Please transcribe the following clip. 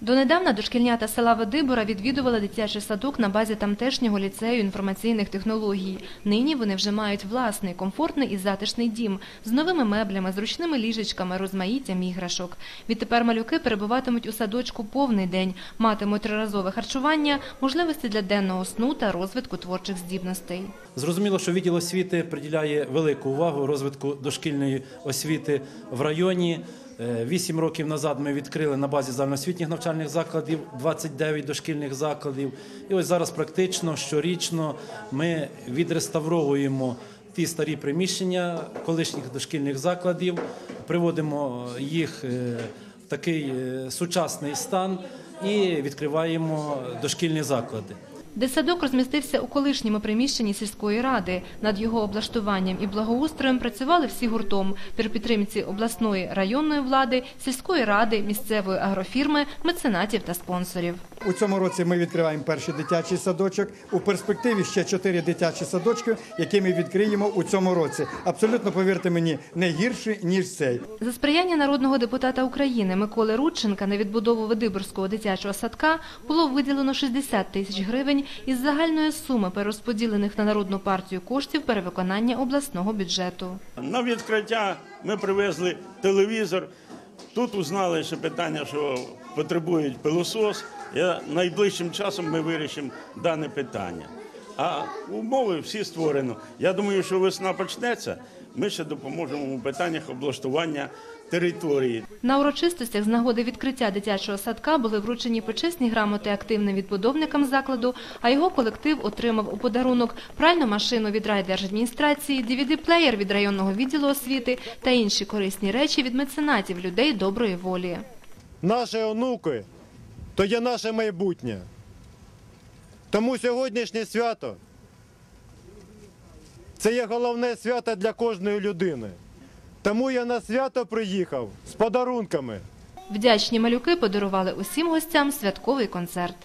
Донедавна дошкільнята села Ведибора відвідували дитячий садок на базі тамтешнього ліцею інформаційних технологій. Нині вони вже мають власний, комфортний і затишний дім з новими меблями, зручними ліжечками, розмаїттям іграшок. Відтепер малюки перебуватимуть у садочку повний день, матимуть триразове харчування, можливості для денного сну та розвитку творчих здібностей. Зрозуміло, що відділ освіти приділяє велику увагу розвитку дошкільної освіти в районі. Е, Вісім років назад ми відкрили на базі загальноосвітніх навчальних закладів 29 дошкільних закладів. І ось зараз практично щорічно ми відреставровуємо ті старі приміщення колишніх дошкільних закладів, приводимо їх е, в такий е, сучасний стан і відкриваємо дошкільні заклади. Дитсадок розмістився у колишньому приміщенні сільської ради. Над його облаштуванням і благоустроєм працювали всі гуртом при підтримці обласної районної влади, сільської ради, місцевої агрофірми, меценатів та спонсорів. У цьому році ми відкриваємо перший дитячий садочок. У перспективі ще чотири дитячі садочки, які ми відкриємо у цьому році. Абсолютно повірте мені, не гірші ніж цей. За сприяння народного депутата України Миколи Рудченка на відбудову Видиборського дитячого садка було виділено 60 тисяч гривень із загальної суми, перерозподілених на народну партію коштів перевиконання обласного бюджету. На відкриття ми привезли телевізор. Тут узнали, що питання, що потребують пилосос. Найближчим часом ми вирішимо дане питання. А умови всі створено. Я думаю, що весна почнеться. Ми ще допоможемо у питаннях облаштування території. На урочистостях з нагоди відкриття дитячого садка були вручені почесні грамоти активним відбудовникам закладу, а його колектив отримав у подарунок пральну машину від райдержадміністрації, DVD-плеєр від районного відділу освіти та інші корисні речі від меценатів людей доброї волі. Наші онуки то є наше майбутнє. Тому сьогоднішнє свято це є головне свято для кожної людини. Тому я на свято приїхав з подарунками. Вдячні малюки подарували усім гостям святковий концерт.